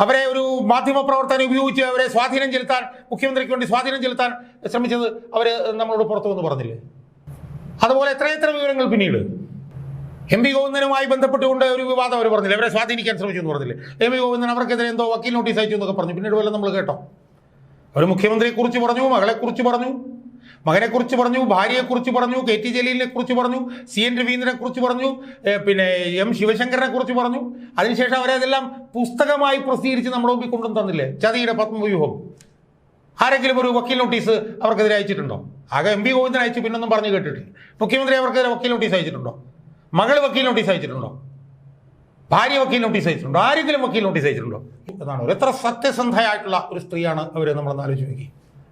അവരെ ഒരു മാധ്യമ പ്രവർത്തനം ഉപയോഗിച്ച് അവരെ സ്വാധീനം ചെലുത്താൻ മുഖ്യമന്ത്രിക്ക് വേണ്ടി സ്വാധീനം ചെലുത്താൻ ശ്രമിച്ചത് അവർ നമ്മളോട് പുറത്തു വന്ന് പറഞ്ഞില്ലേ? അതുപോലെ എത്രയെത്ര വിവരങ്ങൾ പിന്നീട്. എം പി ഗോവിന്ദനുമായി ബന്ധപ്പെട്ടുകൊണ്ട് ഒരു വിവാദം അവർ പറഞ്ഞില്ല? അവരെ സ്വാധീനിക്കാൻ ശ്രമിച്ചു എന്ന് പറഞ്ഞില്ലേ? എം പി ഗോവിന്ദൻ അവർക്കെതിരെ എന്തോ വക്കീൽ നോട്ടീസ് അയച്ചു എന്നൊക്കെ പറഞ്ഞു. പിന്നീട് വല്ലതും നമ്മൾ കേട്ടോ. അവർ മുഖ്യമന്ത്രിയെക്കുറിച്ച് പറഞ്ഞു മകളെക്കുറിച്ച് പറഞ്ഞു. മകനെക്കുറിച്ച് പറഞ്ഞു ഭാര്യയെക്കുറിച്ച് പറഞ്ഞു കെ ടി ജലീലിനെ കുറിച്ച് പറഞ്ഞു സി എൻ രവീന്ദ്രനെ കുറിച്ച് പറഞ്ഞു പിന്നെ എം ശിവശങ്കരനെ കുറിച്ച് പറഞ്ഞു. അതിനുശേഷം അവരതെല്ലാം പുസ്തകമായി പ്രസിദ്ധീകരിച്ച് നമ്മുടെ മുമ്പിൽ കൊണ്ടു തന്നില്ലേ? ചതിയുടെ പത്മവ്യൂഹം. ആരെങ്കിലും ഒരു വക്കീൽ നോട്ടീസ് അവർക്കെതിരെ അയച്ചിട്ടുണ്ടോ? ആകെ എം പി ഗോവിന്ദൻ അയച്ചു പിന്നൊന്നും പറഞ്ഞു കേട്ടിട്ടില്ല. മുഖ്യമന്ത്രി അവർക്കെതിരെ വക്കീൽ നോട്ടീസ് അയച്ചിട്ടുണ്ടോ? മകൾ വക്കീൽ നോട്ടീസ് അയച്ചിട്ടുണ്ടോ? ഭാര്യ വക്കീൽ നോട്ടീസ് അയച്ചിട്ടുണ്ടോ? ആരെങ്കിലും വക്കീൽ നോട്ടീസ് അയച്ചിട്ടുണ്ടോ? എന്നാണ് എത്ര സത്യസന്ധയായിട്ടുള്ള ഒരു സ്ത്രീയാണ് അവരെ നമ്മളൊന്ന് ആലോചിച്ച് നോക്കി.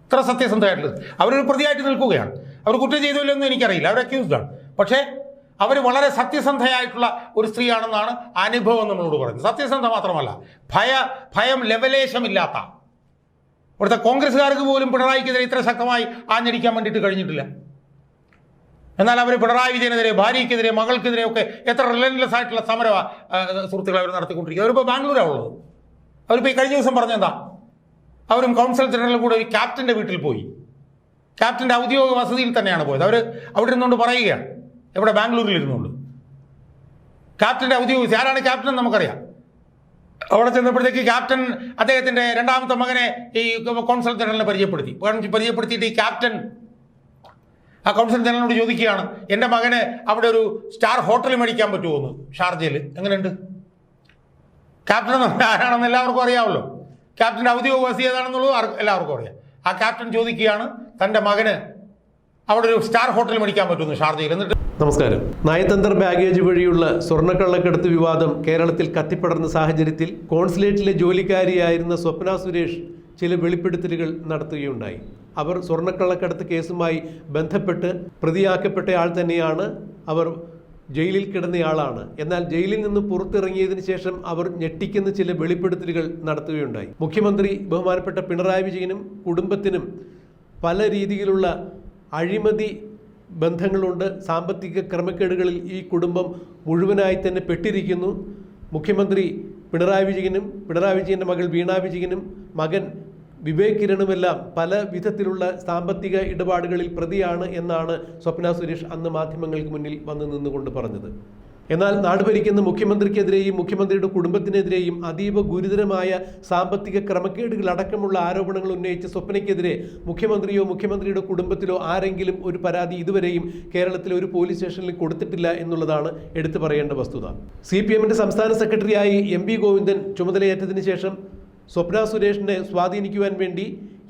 എത്ര സത്യസന്ധമായിട്ടുള്ളത് അവരൊരു പ്രതിയായിട്ട് നിൽക്കുകയാണ്. അവർ കുറ്റം ചെയ്തില്ല എന്ന് എനിക്കറിയില്ല. അവർ അക്യൂസ്ഡാണ് പക്ഷേ അവർ വളരെ സത്യസന്ധയായിട്ടുള്ള ഒരു സ്ത്രീയാണെന്നാണ് അനുഭവം നമ്മളോട് പറയുന്നത്. സത്യസന്ധ മാത്രമല്ല ഭയ ഭയം ലെവലേശമില്ലാത്ത. ഇവിടുത്തെ കോൺഗ്രസ്സുകാർക്ക് പോലും പിണറായിക്കെതിരെ ഇത്ര ശക്തമായി ആഞ്ഞടിക്കാൻ വേണ്ടിയിട്ട് കഴിഞ്ഞിട്ടില്ല. എന്നാൽ അവർ പിണറായി വിജയനെതിരെ ഭാര്യയ്ക്കെതിരെ മകൾക്കെതിരെ ഒക്കെ എത്ര റിലൻലെസ് ആയിട്ടുള്ള സമര സുഹൃത്തുക്കൾ അവർ നടത്തിക്കൊണ്ടിരിക്കുക അവരിപ്പോൾ ബാംഗ്ലൂരാണ് ഉള്ളത്. അവരിപ്പോൾ ഈ കഴിഞ്ഞ ദിവസം പറഞ്ഞെന്താ? അവരും കൗൺസിൽ ജനറൽ കൂടെ ഒരു ക്യാപ്റ്റന്റെ വീട്ടിൽ പോയി. ക്യാപ്റ്റന്റെ ഔദ്യോഗിക വസതിയിൽ തന്നെയാണ് പോയത്. അവർ അവിടെ ഇരുന്നുകൊണ്ട് പറയുകയാണ്. എവിടെ? ബാംഗ്ലൂരിൽ ഇരുന്നുകൊണ്ട്. ക്യാപ്റ്റന്റെ ഔദ്യോഗിക ആരാണ് ക്യാപ്റ്റൻ നമുക്കറിയാം. അവിടെ ചെന്നപ്പോഴത്തേക്ക് ക്യാപ്റ്റൻ അദ്ദേഹത്തിന്റെ രണ്ടാമത്തെ മകനെ ഈ കൗൺസിലർ ജനറലിനെ പരിചയപ്പെടുത്തി. പരിചയപ്പെടുത്തിയിട്ട് ഈ ക്യാപ്റ്റൻ ആ കൗൺസിൽ ജനറലിനോട് ചോദിക്കുകയാണ് എന്റെ മകന് അവിടെ ഒരു സ്റ്റാർ ഹോട്ടൽ മേടിക്കാൻ പറ്റുമോ എന്ന്? ഷാർജയിൽ. എങ്ങനെയുണ്ട്? ക്യാപ്റ്റൻ ആരാണെന്ന് എല്ലാവർക്കും അറിയാമല്ലോ. ക്യാപ്റ്റന്റെ ഔദ്യോഗിക വസതി ഏതാണെന്നുള്ളത് എല്ലാവർക്കും അറിയാം. ആ ക്യാപ്റ്റൻ ചോദിക്കുകയാണ് തന്റെ മകന് അവിടെ ഒരു സ്റ്റാർ ഹോട്ടൽ മേടിക്കാൻ പറ്റുന്നു ഷാർജയിൽ. എന്നിട്ട് നമസ്കാരം. നയതന്ത്ര ബാഗേജ് വഴിയുള്ള സ്വർണക്കള്ളക്കടത്ത് വിവാദം കേരളത്തിൽ കത്തിപ്പടർന്ന സാഹചര്യത്തിൽ കോൺസുലേറ്റിലെ ജോലിക്കാരിയായിരുന്ന സ്വപ്ന സുരേഷ് ചില വെളിപ്പെടുത്തലുകൾ നടത്തുകയുണ്ടായി. അവർ സ്വർണക്കള്ളക്കടത്ത് കേസുമായി ബന്ധപ്പെട്ട് പ്രതിയാക്കപ്പെട്ടയാൾ തന്നെയാണ് അവർ ജയിലിൽ കിടന്നയാളാണ്. എന്നാൽ ജയിലിൽ നിന്ന് പുറത്തിറങ്ങിയതിനു ശേഷം അവർ ഞെട്ടിക്കുന്ന ചില വെളിപ്പെടുത്തലുകൾ നടത്തുകയുണ്ടായി. മുഖ്യമന്ത്രി ബഹുമാനപ്പെട്ട പിണറായി വിജയനും കുടുംബത്തിനും പല രീതിയിലുള്ള അഴിമതി ബന്ധങ്ങളുണ്ട്. സാമ്പത്തിക ക്രമക്കേടുകളിൽ ഈ കുടുംബം മുഴുവനായി തന്നെ പെട്ടിരിക്കുന്നു. മുഖ്യമന്ത്രി പിണറായി വിജയനും പിണറായി വിജയന്റെ മകൾ വീണ വിജയനും മകൻ വിവേക് കിരണുമെല്ലാം പല വിധത്തിലുള്ള സാമ്പത്തിക ഇടപാടുകളിൽ പ്രതിയാണ് എന്നാണ് സ്വപ്ന സുരേഷ് അന്ന് മാധ്യമങ്ങൾക്ക് മുന്നിൽ വന്നു നിന്നുകൊണ്ട് പറഞ്ഞത്. എന്നാൽ നാട് ഭരിക്കുന്ന മുഖ്യമന്ത്രിക്കെതിരെയും മുഖ്യമന്ത്രിയുടെ കുടുംബത്തിനെതിരെയും അതീവ ഗുരുതരമായ സാമ്പത്തിക ക്രമക്കേടുകൾ അടക്കമുള്ള ആരോപണങ്ങൾ ഉന്നയിച്ച സ്വപ്നയ്ക്കെതിരെ മുഖ്യമന്ത്രിയോ മുഖ്യമന്ത്രിയുടെ കുടുംബത്തിലോ ആരെങ്കിലും ഒരു പരാതി ഇതുവരെയും കേരളത്തിലെ ഒരു പോലീസ് സ്റ്റേഷനിൽ കൊടുത്തിട്ടില്ല എന്നുള്ളതാണ് എടുത്തു പറയേണ്ട വസ്തുത. സി പി എമ്മിന്റെ സംസ്ഥാന സെക്രട്ടറിയായി എം പി ഗോവിന്ദൻ ചുമതലയേറ്റതിനു ശേഷം സ്വപ്ന സുരേഷിനെ സ്വാധീനിക്കുവാൻ വേണ്ടി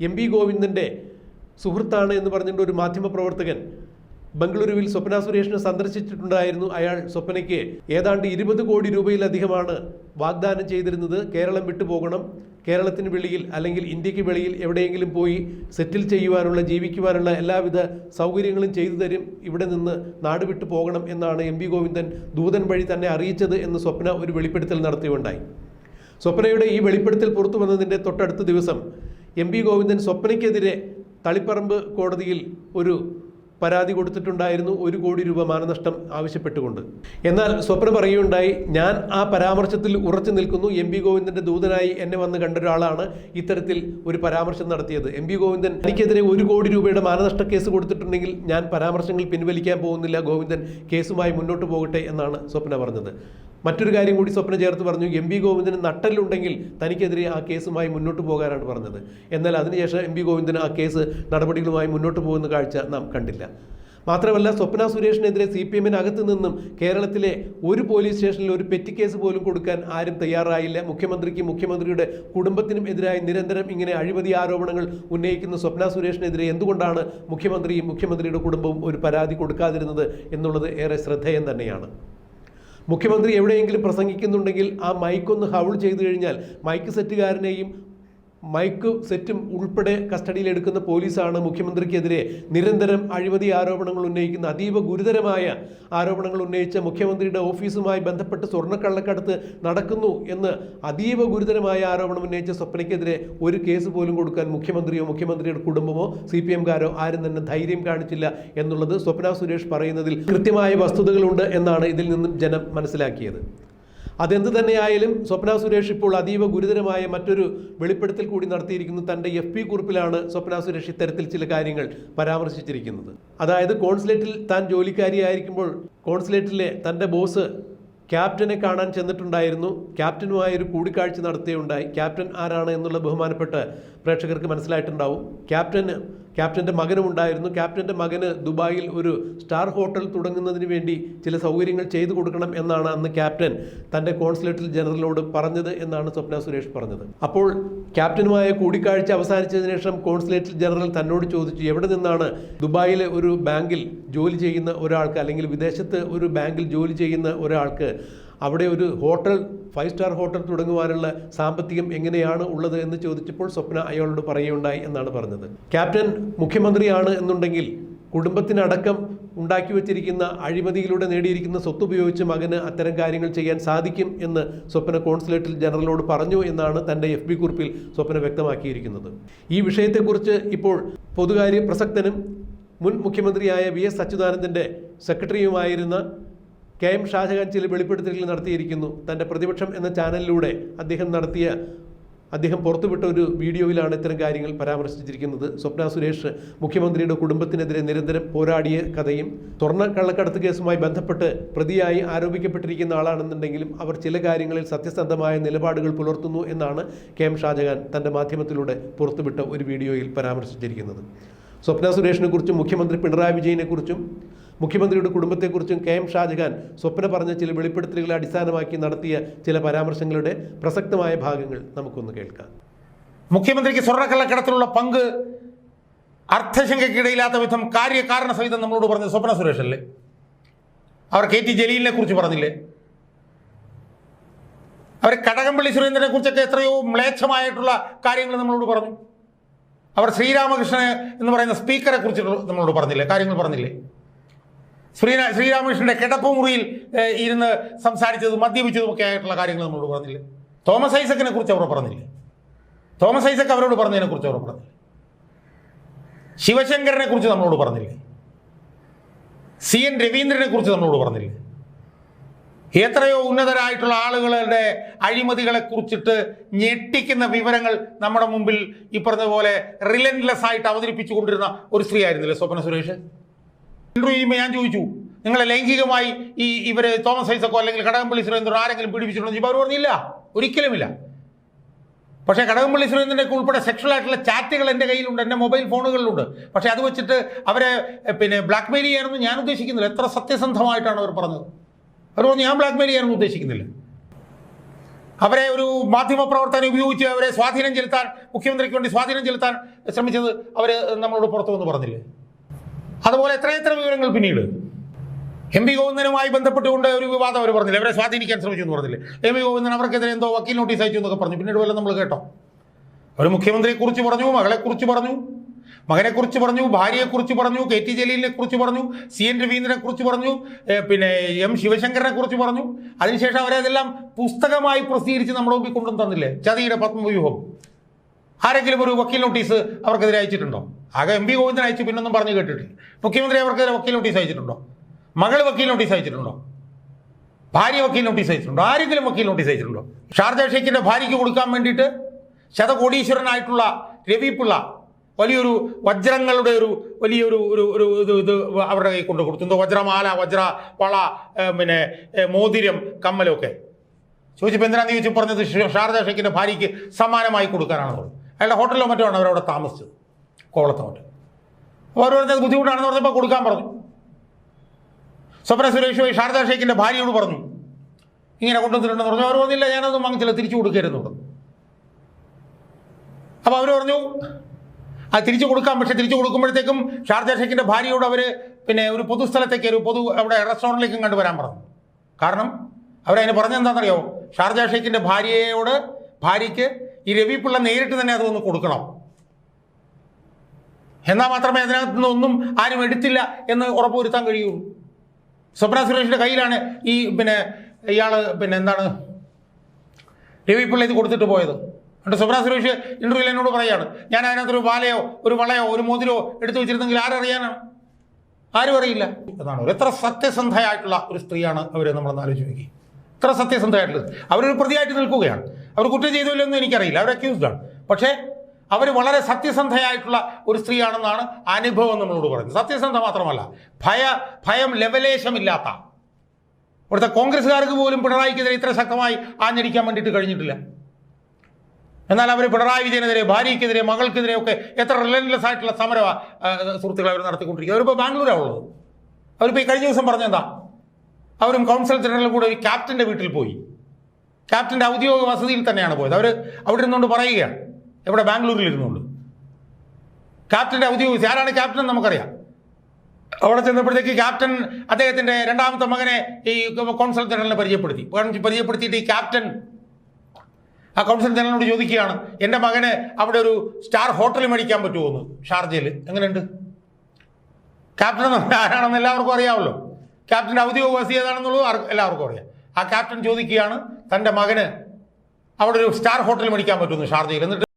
എം പി ഗോവിന്ദന്റെ സുഹൃത്താണ് എന്ന് പറഞ്ഞിട്ട് ഒരു മാധ്യമപ്രവർത്തകൻ ബംഗളൂരുവിൽ സ്വപ്ന സുരേഷിനെ സന്ദർശിച്ചിട്ടുണ്ടായിരുന്നു. അയാൾ സ്വപ്നയ്ക്ക് ഏതാണ്ട് ഇരുപത് കോടി രൂപയിലധികമാണ് വാഗ്ദാനം ചെയ്തിരുന്നത്. കേരളം വിട്ടുപോകണം കേരളത്തിന് വെളിയിൽ അല്ലെങ്കിൽ ഇന്ത്യയ്ക്ക് വെളിയിൽ എവിടെയെങ്കിലും പോയി സെറ്റിൽ ചെയ്യുവാനുള്ള ജീവിക്കുവാനുള്ള എല്ലാവിധ സൗകര്യങ്ങളും ചെയ്തു തരും. ഇവിടെ നിന്ന് നാട് വിട്ടു പോകണം എന്നാണ് എം വി ഗോവിന്ദൻ ദൂതൻ വഴി തന്നെ അറിയിച്ചത് എന്ന് സ്വപ്ന ഒരു വെളിപ്പെടുത്തൽ നടത്തിയുണ്ടായി. സ്വപ്നയുടെ ഈ വെളിപ്പെടുത്തൽ പുറത്തു വന്നതിന്റെ തൊട്ടടുത്ത ദിവസം എം പി ഗോവിന്ദൻ സ്വപ്നയ്ക്കെതിരെ തളിപ്പറമ്പ് കോടതിയിൽ ഒരു പരാതി കൊടുത്തിട്ടുണ്ടായിരുന്നു. ഒരു കോടി രൂപ മാനനഷ്ടം ആവശ്യപ്പെട്ടുകൊണ്ട്. എന്നാൽ സ്വപ്ന പറയുകയുണ്ടായി ഞാൻ ആ പരാമർശത്തിൽ ഉറച്ചു നിൽക്കുന്നു. എം പി ഗോവിന്ദന്റെ ദൂതനായി എന്നെ വന്ന് കണ്ട ഒരാളാണ് ഇത്തരത്തിൽ ഒരു പരാമർശം നടത്തിയത്. എം പി ഗോവിന്ദൻ എനിക്കെതിരെ ഒരു കോടി രൂപയുടെ മാനനഷ്ട കേസ് കൊടുത്തിട്ടുണ്ടെങ്കിൽ ഞാൻ പരാമർശങ്ങൾ പിൻവലിക്കാൻ പോകുന്നില്ല. ഗോവിന്ദൻ കേസുമായി മുന്നോട്ട് പോകട്ടെ എന്നാണ് സ്വപ്ന പറഞ്ഞത്. മറ്റൊരു കാര്യം കൂടി സ്വപ്ന ചേർത്ത് പറഞ്ഞു. എം പി ഗോവിന്ദന് നട്ടലുണ്ടെങ്കിൽ തനിക്കെതിരെ ആ കേസുമായി മുന്നോട്ട് പോകാനാണ് പറഞ്ഞത്. എന്നാൽ അതിനുശേഷം എം പി ഗോവിന്ദന് ആ കേസ് നടപടികളുമായി മുന്നോട്ട് പോകുന്ന കാഴ്ച നാം കണ്ടില്ല. മാത്രമല്ല സ്വപ്ന സുരേഷിനെതിരെ സി പി എമ്മിനകത്ത് നിന്നും കേരളത്തിലെ ഒരു പോലീസ് സ്റ്റേഷനിൽ ഒരു പെറ്റി കേസ് പോലും കൊടുക്കാൻ ആരും തയ്യാറായില്ല. മുഖ്യമന്ത്രിക്കും മുഖ്യമന്ത്രിയുടെ കുടുംബത്തിനും എതിരായി നിരന്തരം ഇങ്ങനെ അഴിമതി ആരോപണങ്ങൾ ഉന്നയിക്കുന്ന സ്വപ്ന സുരേഷിനെതിരെ എന്തുകൊണ്ടാണ് മുഖ്യമന്ത്രിയും മുഖ്യമന്ത്രിയുടെ കുടുംബവും ഒരു പരാതി കൊടുക്കാതിരുന്നത് എന്നുള്ളത് ഏറെ ശ്രദ്ധേയം തന്നെയാണ്. മുഖ്യമന്ത്രി എവിടെയെങ്കിലും പ്രസംഗിക്കുന്നുണ്ടെങ്കിൽ ആ മൈക്കൊന്ന് ഹൗൾ ചെയ്തു കഴിഞ്ഞാൽ മൈക്ക് സെറ്റുകാരനെയും മൈക്ക് സെറ്റും ഉൾപ്പെടെ കസ്റ്റഡിയിലെടുക്കുന്ന പോലീസാണ് മുഖ്യമന്ത്രിക്കെതിരെ നിരന്തരം അഴിമതി ആരോപണങ്ങൾ ഉന്നയിക്കുന്ന അതീവ ഗുരുതരമായ ആരോപണങ്ങൾ ഉന്നയിച്ച മുഖ്യമന്ത്രിയുടെ ഓഫീസുമായി ബന്ധപ്പെട്ട് സ്വർണക്കള്ളക്കടത്ത് നടക്കുന്നു എന്ന് അതീവ ഗുരുതരമായ ആരോപണം ഉന്നയിച്ച സ്വപ്നയ്ക്കെതിരെ ഒരു കേസ് പോലും കൊടുക്കാൻ മുഖ്യമന്ത്രിയോ മുഖ്യമന്ത്രിയുടെ കുടുംബമോ സി പി എംകാരോ ആരും തന്നെ ധൈര്യം കാണിച്ചില്ല എന്നുള്ളത് സ്വപ്ന സുരേഷ് പറയുന്നതിൽ കൃത്യമായ വസ്തുതകളുണ്ട് എന്നാണ് ഇതിൽ നിന്നും ജനം മനസ്സിലാക്കിയത്. അതെന്ത് തന്നെയായാലും സ്വപ്ന സുരേഷ് ഇപ്പോൾ അതീവ ഗുരുതരമായ മറ്റൊരു വെളിപ്പെടുത്തൽ കൂടി നടത്തിയിരിക്കുന്നു. തന്റെ എഫ് പി കുറിപ്പിലാണ് സ്വപ്ന സുരേഷ് ഇത്തരത്തിൽ ചില കാര്യങ്ങൾ പരാമർശിച്ചിരിക്കുന്നത്. അതായത് കോൺസുലേറ്റിൽ താൻ ജോലിക്കാരിയായിരിക്കുമ്പോൾ കോൺസുലേറ്റിലെ തന്റെ ബോസ് ക്യാപ്റ്റനെ കാണാൻ ചെന്നിട്ടുണ്ടായിരുന്നു. ക്യാപ്റ്റനുമായി ഒരു കൂടിക്കാഴ്ച നടത്തുകയുണ്ടായി ക്യാപ്റ്റൻ ആരാണ് എന്നുള്ള ബഹുമാനപ്പെട്ട പ്രേക്ഷകർക്ക് മനസ്സിലായിട്ടുണ്ടാവും. ക്യാപ്റ്റന് ക്യാപ്റ്റന്റെ മകനും ഉണ്ടായിരുന്നു. ക്യാപ്റ്റന്റെ മകന് ദുബായിൽ ഒരു സ്റ്റാർ ഹോട്ടൽ തുടങ്ങുന്നതിന് വേണ്ടി ചില സൗകര്യങ്ങൾ ചെയ്തു കൊടുക്കണം എന്നാണ് അന്ന് ക്യാപ്റ്റൻ തന്റെ കോൺസുലേറ്റിൽ ജനറലിനോട് പറഞ്ഞത് എന്നാണ് സ്വപ്ന സുരേഷ് പറഞ്ഞത്. അപ്പോൾ ക്യാപ്റ്റനുമായ കൂടിക്കാഴ്ച അവസാനിച്ചതിന് ശേഷം കോൺസുലേറ്റിൽ ജനറൽ തന്നോട് ചോദിച്ചു എവിടെ നിന്നാണ് ദുബായിലെ ഒരു ബാങ്കിൽ ജോലി ചെയ്യുന്ന ഒരാൾക്ക് അല്ലെങ്കിൽ വിദേശത്ത് ഒരു ബാങ്കിൽ ജോലി ചെയ്യുന്ന ഒരാൾക്ക് അവിടെ ഒരു ഹോട്ടൽ ഫൈവ് സ്റ്റാർ ഹോട്ടൽ തുടങ്ങുവാനുള്ള സാമ്പത്തികം എങ്ങനെയാണ് ഉള്ളത് എന്ന് ചോദിച്ചപ്പോൾ സ്വപ്ന അയാളോട് പറയുകയുണ്ടായി എന്നാണ് പറഞ്ഞത്. ക്യാപ്റ്റൻ മുഖ്യമന്ത്രിയാണ് എന്നുണ്ടെങ്കിൽ കുടുംബത്തിനടക്കം ഉണ്ടാക്കി വച്ചിരിക്കുന്ന അഴിമതിയിലൂടെ നേടിയിരിക്കുന്ന സ്വത്ത് ഉപയോഗിച്ച് മകന് അത്തരം കാര്യങ്ങൾ ചെയ്യാൻ സാധിക്കും എന്ന് സ്വപ്ന കോൺസുലേറ്റ് ജനറലോട് പറഞ്ഞു എന്നാണ് തന്റെ എഫ് ബി കുറിപ്പിൽ സ്വപ്ന വ്യക്തമാക്കിയിരിക്കുന്നത്. ഈ വിഷയത്തെക്കുറിച്ച് ഇപ്പോൾ പൊതുകാര്യ പ്രസക്തനും മുൻ മുഖ്യമന്ത്രിയായ വി എസ് അച്യുതാനന്ദന്റെ സെക്രട്ടറിയുമായിരുന്ന കെ എം ഷാജഹാൻ ചില വെളിപ്പെടുത്തലുകൾ നടത്തിയിരിക്കുന്നു. തന്റെ പ്രതിപക്ഷം എന്ന ചാനലിലൂടെ അദ്ദേഹം നടത്തിയ അദ്ദേഹം പുറത്തുവിട്ട ഒരു വീഡിയോയിലാണ് ഇത്തരം കാര്യങ്ങൾ പരാമർശിച്ചിരിക്കുന്നത്. സ്വപ്ന സുരേഷ് മുഖ്യമന്ത്രിയുടെ കുടുംബത്തിനെതിരെ നിരന്തരം പോരാടിയ കഥയും സ്വർണ കള്ളക്കടത്ത് കേസുമായി ബന്ധപ്പെട്ട് പ്രതിയായി ആരോപിക്കപ്പെട്ടിരിക്കുന്ന ആളാണെന്നുണ്ടെങ്കിലും അവർ ചില കാര്യങ്ങളിൽ സത്യസന്ധമായ നിലപാടുകൾ പുലർത്തുന്നു എന്നാണ് കെ എം ഷാജഹാൻ തന്റെ മാധ്യമത്തിലൂടെ പുറത്തുവിട്ട ഒരു വീഡിയോയിൽ പരാമർശിച്ചിരിക്കുന്നത്. സ്വപ്ന സുരേഷിനെ കുറിച്ചും മുഖ്യമന്ത്രി പിണറായി വിജയനെ കുറിച്ചും മുഖ്യമന്ത്രിയുടെ കുടുംബത്തെക്കുറിച്ചും കെ എം ഷാജഹാൻ സ്വപ്ന പറഞ്ഞ ചില വെളിപ്പെടുത്തലുകളെ അടിസ്ഥാനമാക്കി നടത്തിയ ചില പരാമർശങ്ങളുടെ പ്രസക്തമായ ഭാഗങ്ങൾ നമുക്കൊന്ന് കേൾക്കാം. മുഖ്യമന്ത്രിക്ക് സ്വർണക്കള്ളക്കടത്തിലുള്ള പങ്ക് അർത്ഥശങ്കയ്ക്കിടയില്ലാത്ത വിധം കാര്യകാരണ സഹിതം നമ്മളോട് പറഞ്ഞത് സ്വപ്ന സുരേഷ് അല്ലേ? അവർ കെ ടി ജലീലിനെ കുറിച്ച് പറഞ്ഞില്ലേ? അവർ കടകംപള്ളി സുരേന്ദ്രനെ കുറിച്ചൊക്കെ എത്രയോ മ്ലേച്ഛമായിട്ടുള്ള കാര്യങ്ങൾ നമ്മളോട് പറഞ്ഞു. അവർ ശ്രീരാമകൃഷ്ണൻ എന്ന് പറയുന്ന സ്പീക്കറെ കുറിച്ച് നമ്മളോട് പറഞ്ഞില്ലേ? കാര്യങ്ങൾ പറഞ്ഞില്ലേ? ശ്രീരാ ശ്രീരാമകൃഷ്ണന്റെ കിടപ്പ് മുറിയിൽ ഏഹ്, ഇരുന്ന് സംസാരിച്ചതും മദ്യപിച്ചതും ഒക്കെ ആയിട്ടുള്ള കാര്യങ്ങൾ നമ്മളോട് പറഞ്ഞില്ല? തോമസ് ഐസക്കിനെ കുറിച്ച് അവർ പറഞ്ഞില്ല? തോമസ് ഐസക്ക് അവരോട് പറഞ്ഞതിനെ കുറിച്ച് അവർ പറഞ്ഞില്ല? ശിവശങ്കരനെ കുറിച്ച് നമ്മളോട് പറഞ്ഞില്ലേ? സി എൻ രവീന്ദ്രനെ കുറിച്ച് നമ്മളോട് പറഞ്ഞില്ലേ? എത്രയോ ഉന്നതരായിട്ടുള്ള ആളുകളുടെ അഴിമതികളെ കുറിച്ചിട്ട് ഞെട്ടിക്കുന്ന വിവരങ്ങൾ നമ്മുടെ മുമ്പിൽ ഈ പോലെ റിലൻലെസ് ആയിട്ട് അവതരിപ്പിച്ചു കൊണ്ടിരുന്ന ഒരു സ്ത്രീ ആയിരുന്നില്ലേ സ്വപ്ന സുരേഷ്? ഇന്റർവ്യൂ ചെയ്യുമ്പോൾ ഞാൻ ചോദിച്ചു നിങ്ങളെ ലൈംഗികമായി ഈ ഇവർ തോമസ് ഐസക്കോ അല്ലെങ്കിൽ കടകംപള്ളി സുരേന്ദ്രൻ ആരെങ്കിലും പീഡിപ്പിച്ചിട്ടുണ്ടോ? ചോദിച്ചു അവർ പറഞ്ഞില്ല ഒരിക്കലുമില്ല. പക്ഷേ കടകംപള്ളി സുരേന്ദ്രനെ ഉൾപ്പെടെ സെക്ഷൽ ആയിട്ടുള്ള ചാറ്റുകൾ എന്റെ കയ്യിലുണ്ട് എന്റെ മൊബൈൽ ഫോണുകളിലുണ്ട്. പക്ഷേ അത് വെച്ചിട്ട് അവരെ പിന്നെ ബ്ലാക്ക് മെയിൽ ചെയ്യാനൊന്നും ഞാൻ ഉദ്ദേശിക്കുന്നില്ല. എത്ര സത്യസന്ധമായിട്ടാണ് അവർ പറഞ്ഞത്? അവർ പറഞ്ഞു ഞാൻ ബ്ലാക്ക് മെയിൽ ചെയ്യാനൊന്നും ഉദ്ദേശിക്കുന്നില്ല. അവരെ ഒരു മാധ്യമ പ്രവർത്തനം ഉപയോഗിച്ച് അവരെ സ്വാധീനം ചെലുത്താൻ മുഖ്യമന്ത്രിക്ക് വേണ്ടി സ്വാധീനം ചെലുത്താൻ ശ്രമിച്ചത് അവർ നമ്മളോട് പുറത്തു വന്ന് പറഞ്ഞില്ലേ? അതുപോലെ എത്രയെത്ര വിവരങ്ങൾ പിന്നീട്? എം പി ഗോവിന്ദനുമായി ബന്ധപ്പെട്ടുകൊണ്ട് ഒരു വിവാദം അവർ പറഞ്ഞില്ല. അവരെ സ്വാധീനിക്കാൻ ശ്രമിച്ചു എന്ന് പറഞ്ഞില്ലേ? എം പി ഗോവിന്ദൻ അവർക്കെതിരെ എന്തോ വക്കീൽ നോട്ടീസ് അയച്ചു എന്നൊക്കെ പറഞ്ഞു. പിന്നീട് വല്ലതും നമ്മൾ കേട്ടോ. അവർ മുഖ്യമന്ത്രിയെക്കുറിച്ച് പറഞ്ഞു മകളെക്കുറിച്ച് പറഞ്ഞു മകനെക്കുറിച്ച് പറഞ്ഞു ഭാര്യയെക്കുറിച്ച് പറഞ്ഞു കെ ടി ജലീലിനെ കുറിച്ച് പറഞ്ഞു സി എൻ രവീന്ദ്രനെ കുറിച്ച് പറഞ്ഞു പിന്നെ എം ശിവശങ്കറിനെ കുറിച്ച് പറഞ്ഞു. അതിനുശേഷം അവരതെല്ലാം പുസ്തകമായി പ്രസിദ്ധീകരിച്ച് നമ്മുടെ മുമ്പിൽ കൊണ്ടുവന്നു തന്നില്ലേ? ചതിയുടെ പത്മവ്യൂഹം. ആരെങ്കിലും ഒരു വക്കീൽ നോട്ടീസ് അവർക്കെതിരെ അയച്ചിട്ടുണ്ടോ? ആകെ എം പി ഗോവിന്ദൻ അയച്ചു പിന്നൊന്നും പറഞ്ഞു കേട്ടിട്ടില്ല. മുഖ്യമന്ത്രി അവർക്കെതിരെ വക്കീൽ നോട്ടീസ് അയച്ചിട്ടുണ്ടോ? മകൾ വക്കീൽ നോട്ടീസ് അയച്ചിട്ടുണ്ടോ? ഭാര്യ വക്കീൽ നോട്ടീസ് അയച്ചിട്ടുണ്ടോ? ആരെങ്കിലും വക്കീൽ നോട്ടീസ് അയച്ചിട്ടുണ്ടോ? ഷാർജ ഷെയ്ഖിന്റെ ഭാര്യയ്ക്ക് കൊടുക്കാൻ വേണ്ടിയിട്ട് ശതകോടീശ്വരനായിട്ടുള്ള രവി പിള്ള വലിയൊരു വജ്രങ്ങളുടെ ഒരു വലിയൊരു ഒരു ഒരു ഇത് ഇത് അവരുടെ കൈ കൊണ്ട് കൊടുത്തു. എന്തോ വജ്രമാല വജ്ര വള പിന്നെ മോതിരം കമ്മലൊക്കെ. ചോദിച്ചപ്പോൾ എന്തിനാണെന്ന് ചോദിച്ചു പറഞ്ഞത്? ഷ- ഷെയ്ഖിന്റെ ഭാര്യയ്ക്ക് സമ്മാനമായി കൊടുക്കാനാണ് പറഞ്ഞത് അയാളുടെ ഹോട്ടലിലോ മറ്റോ ആണ് അവരവിടെ താമസിച്ചത്. കോവളത്ത് ഓരോരുത്തർ ബുദ്ധിമുട്ടാണെന്ന് പറഞ്ഞപ്പോൾ കൊടുക്കാൻ പറഞ്ഞു. സ്വപ്ന സുരേഷ് പോയി ശാരദാ ഷേഖിന്റെ ഭാര്യയോട് പറഞ്ഞു. ഇങ്ങനെ കൊണ്ടുവന്നിട്ടുണ്ടെന്ന് പറഞ്ഞു. അവർ പറഞ്ഞില്ല ഞാനൊന്നും വാങ്ങിച്ചില്ല തിരിച്ചു കൊടുക്കരുതെന്ന് പറഞ്ഞു. അപ്പോൾ അവർ പറഞ്ഞു അത് തിരിച്ചു കൊടുക്കാം. പക്ഷെ തിരിച്ചു കൊടുക്കുമ്പോഴത്തേക്കും ഷാർജ ഷേഖിന്റെ ഭാര്യയോട് അവർ പിന്നെ ഒരു പൊതുസ്ഥലത്തേക്ക് ഒരു പൊതു അവിടെ റെസ്റ്റോറന്റിലേക്കും കണ്ടുവരാൻ പറഞ്ഞു. കാരണം അവരതിന് പറഞ്ഞെന്താണെന്നറിയോ? ഷാർജ ഷേഖിന്റെ ഭാര്യയോട് ഭാര്യയ്ക്ക് ഈ രവി പിള്ള നേരിട്ട് തന്നെ അതൊന്ന് കൊടുക്കണം. എന്നാൽ മാത്രമേ അതിനകത്ത് നിന്ന് ഒന്നും ആരും എടുത്തില്ല എന്ന് ഉറപ്പുവരുത്താൻ കഴിയുള്ളൂ സ്വപ്ന സുരേഷിന്റെ കയ്യിലാണ് ഈ പിന്നെ ഇയാൾ പിന്നെ എന്താണ് രവി പിള്ള കൊടുത്തിട്ട് പോയത്. എന്നിട്ട് സ്വപ്ന സുരേഷ് ഇന്റർവ്യൂവിൽ എന്നോട് പറയാണ് ഞാൻ അതിനകത്തൊരു വാലയോ ഒരു വളയോ ഒരു മോതിരോ എടുത്തു വെച്ചിരുന്നെങ്കിൽ ആരറിയാനാണ് ആരും അറിയില്ല. എന്നാണ് എത്ര സത്യസന്ധയായിട്ടുള്ള ഒരു സ്ത്രീയാണ് അവർ നമ്മളൊന്ന് ആലോചിച്ച് നോക്കി. എത്ര സത്യസന്ധയായിട്ടുള്ളത്. അവരൊരു പ്രതിയായിട്ട് നിൽക്കുകയാണ്. അവർ കുറ്റം ചെയ്തില്ലെന്ന് എനിക്കറിയില്ല. അവർ അക്യൂസ്ഡാണ് പക്ഷേ അവർ വളരെ സത്യസന്ധയായിട്ടുള്ള ഒരു സ്ത്രീയാണെന്നാണ് അനുഭവം നമ്മളോട് പറയുന്നത്. സത്യസന്ധ മാത്രമല്ല ഭയ ഭയം ലെവലേശമില്ലാത്ത. ഇവിടുത്തെ കോൺഗ്രസ്സുകാർക്ക് പോലും പിണറായിക്കെതിരെ ഇത്ര ശക്തമായി ആഞ്ഞടിക്കാൻ വേണ്ടിയിട്ട് കഴിഞ്ഞിട്ടില്ല. എന്നാൽ അവർ പിണറായി വിജയനെതിരെ ഭാര്യയ്ക്കെതിരെ മകൾക്കെതിരെ ഒക്കെ എത്ര റിലൻലെസ് ആയിട്ടുള്ള സമര സുഹൃത്തുക്കൾ അവർ നടത്തിക്കൊണ്ടിരിക്കുക അവരിപ്പോൾ ബാംഗ്ലൂരാണ് ഉള്ളത്. അവരിപ്പോൾ ഈ കഴിഞ്ഞ ദിവസം പറഞ്ഞെന്താ അവരും കൗൺസിൽ ജനറലും കൂടെ ഒരു ക്യാപ്റ്റന്റെ വീട്ടിൽ പോയി. ക്യാപ്റ്റന്റെ ഔദ്യോഗിക വസതിയിൽ തന്നെയാണ് പോയത്. അവർ അവിടെ നിന്നുകൊണ്ട് പറയുകയാണ്. ഇവിടെ ബാംഗ്ലൂരിൽ ഇരുന്നുകൊണ്ട് ക്യാപ്റ്റന്റെ ഔദ്യോഗിക ആരാണ് ക്യാപ്റ്റൻ നമുക്കറിയാം. അവിടെ ചെന്നപ്പോഴത്തേക്ക് ക്യാപ്റ്റൻ അദ്ദേഹത്തിന്റെ രണ്ടാമത്തെ മകനെ ഈ കൗൺസൽ ജനറലിനെ പരിചയപ്പെടുത്തി. പരിചയപ്പെടുത്തിയിട്ട് ഈ ക്യാപ്റ്റൻ ആ കൗൺസൽ ജനറലിനോട് ചോദിക്കുകയാണ് എന്റെ മകന് അവിടെ ഒരു സ്റ്റാർ ഹോട്ടൽ മേടിക്കാൻ പറ്റുമോ ഷാർജയിൽ. എങ്ങനെയുണ്ട്? ക്യാപ്റ്റൻ ആരാണെന്ന് എല്ലാവർക്കും അറിയാമല്ലോ. ക്യാപ്റ്റന്റെ ഔദ്യോഗിക വസതി ഏതാണെന്നുള്ളത് എല്ലാവർക്കും അറിയാം. ആ ക്യാപ്റ്റൻ ചോദിക്കുകയാണ് തന്റെ മകന് അവിടെ ഒരു സ്റ്റാർ ഹോട്ടൽ മേടിക്കാൻ പറ്റുമെന്ന് ഷാർജയിൽ. എന്നിട്ട്